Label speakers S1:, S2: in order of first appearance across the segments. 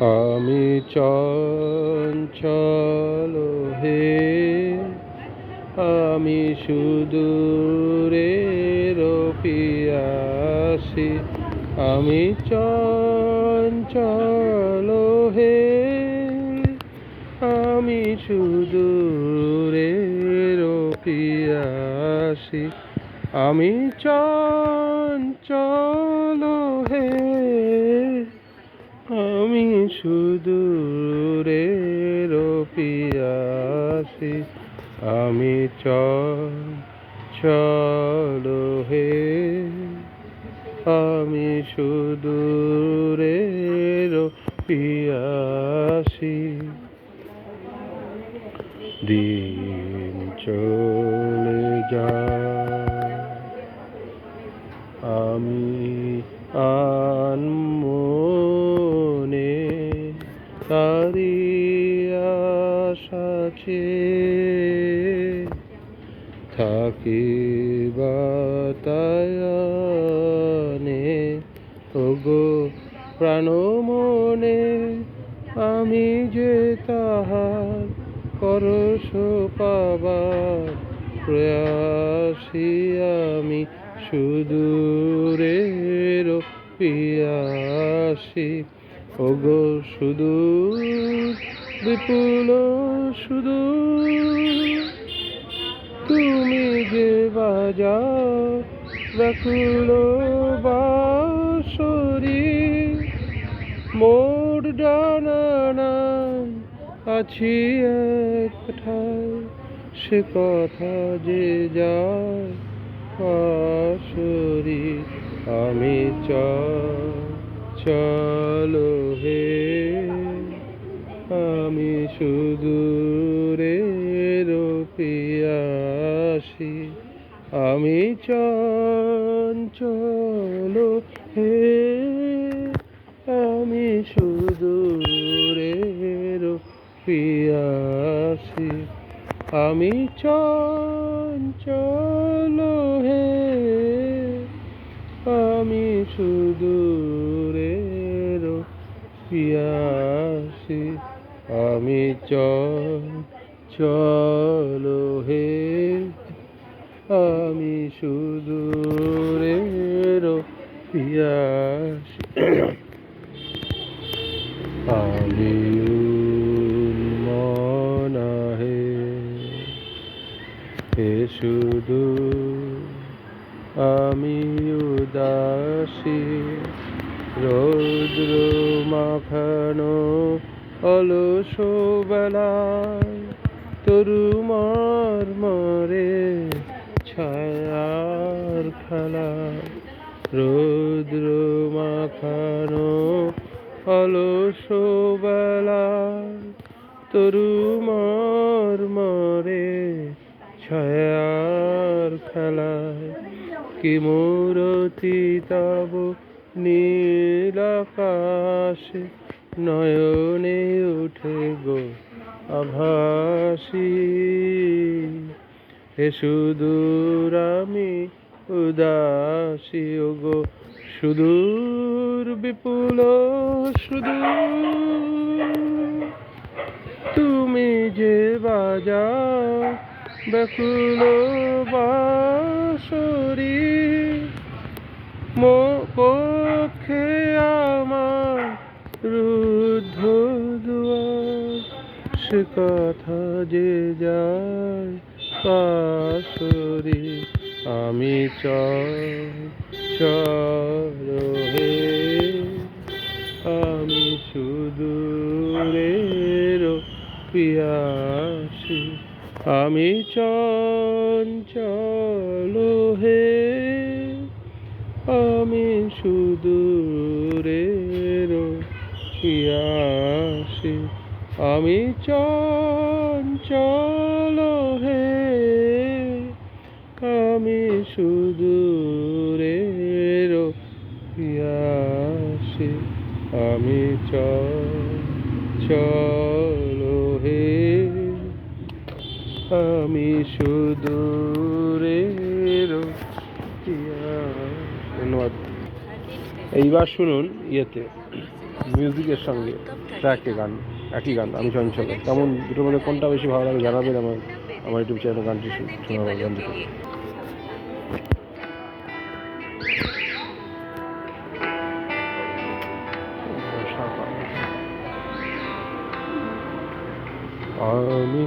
S1: আমি চঞ্চল হে আমি সুদূরে পিয়াসি আমি চঞ্চল হে আমি সুদূরে পিয়াসি আমি চঞ্চল হে আমি সুদূরে পিয়াসি আমি চল হে। আমি সুদূরে পিয়াসি। তারি থাকি বাতায়নে ওগো প্রাণ মনে আমি যে তাহার করস পাবার প্রয়াসী আমি সুদূরের পিয়াসী। ওগো সুদূর, বিপুল সুদূর, তুমি যে বাজাও ব্যাকুল বাসরি মোর ডানানায় আছি একঠায় সে কথা যে যায় পাশরি আমি চল চলো হে আমি সুদূরের পিয়াসি আমি চঞ্চল হে আমি সুদূরের পিয়াসি আমি চঞ্চল হে আমি সুদূরের পিয়াসি আমি চল চলো হে আমি সুদূরের পিয়াসি আমি মনা হে হে শুধু আমি উদাসী, রৌদ্র মাখানো অলস বেলায় তরুমার মরে ছায়ার খেলা। রৌদ্র মাখানো অলস বেলায় তরুমার মরে ছায়ার খেলায় কি মূরতি তব নীল আকাশে নয়নে উঠে গো আভাসী। হে সুদূর আমি উদাসী গো সুদূর বিপুল সুদূর। তুমি যে বাজাও ব্যাকুল বাসরি মো পক্ষে আমার রুদ্ধ দুয়ার। সে কথা যে যায় পাশরি আমি চল চল হে, আমি সুদূরের পিয়াসী আমি চঞ্চল হে আমি সুদূরের পিয়াসী আমি চঞ্চল হে আমি সুদূরের পিয়াসী আমি চল আমি পিয়াসী। ধন্যবাদ। এইবার শুনুন ইয়েতে, মিউজিকের সঙ্গে, ট্র্যাকে গান, একই গান, আমি চঞ্চল। কেমন, দুটোর মধ্যে কোনটা বেশি ভালো লাগে জানাবেন আমার আমার ইউটিউব চ্যানেলে গানটি শু- শোনাবো গান দুটো আমি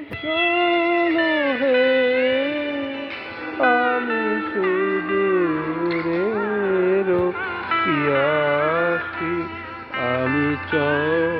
S1: চঞ্চল হে আমি সুদূরে রোপিয়াসি আমি চঞ্চল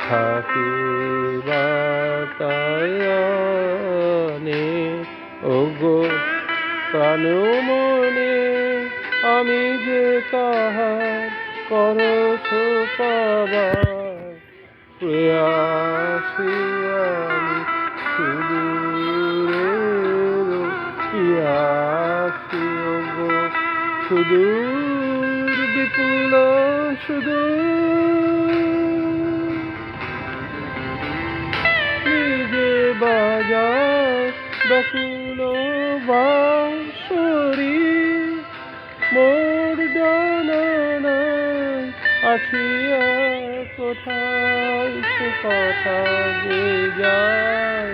S1: থাকি বাতায়নে ওগো মনে আমি যে তাহার করছ পাবার প্রয়াসী আমি সুদূর নিজে বাজায় বকুল বাঁশরি, মোর জানানায় আছি আর কোথায় সে কথা যে যায়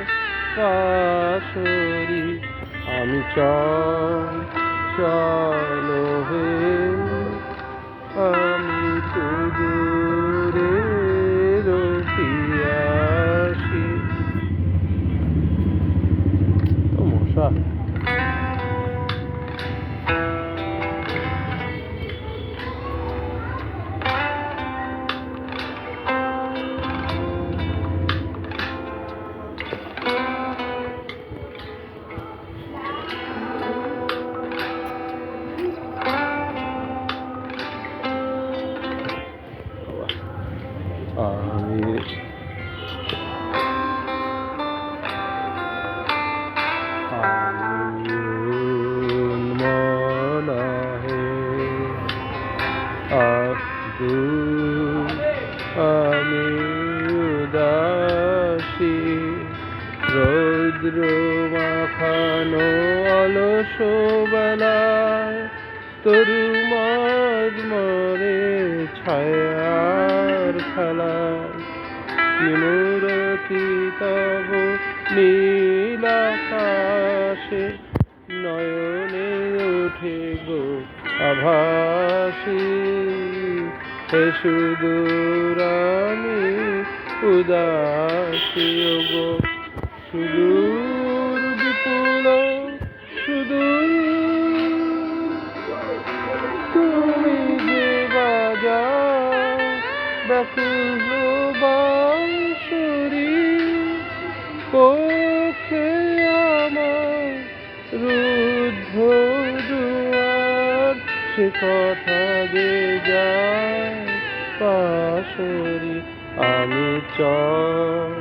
S1: পাশরি আমি চল চলো হে আমি ছায়ার খেলায় বিমূরতি তব নীলাকাশে নয়নে ওঠে গো আভাসী। হে সুদূর উদাসী গো, সুদূর বিপুল সুদূর ব্যাকুল বাঁশরি পক্ষে আমার রুদ্ধ দুয়ার, সে কথা যে যায় পাশরি। আমি চল,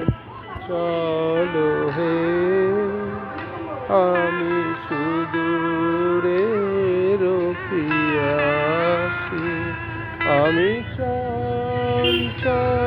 S1: চলো হে, আমি সুদূরে রফিয়াসি আমি চঞ্চল হে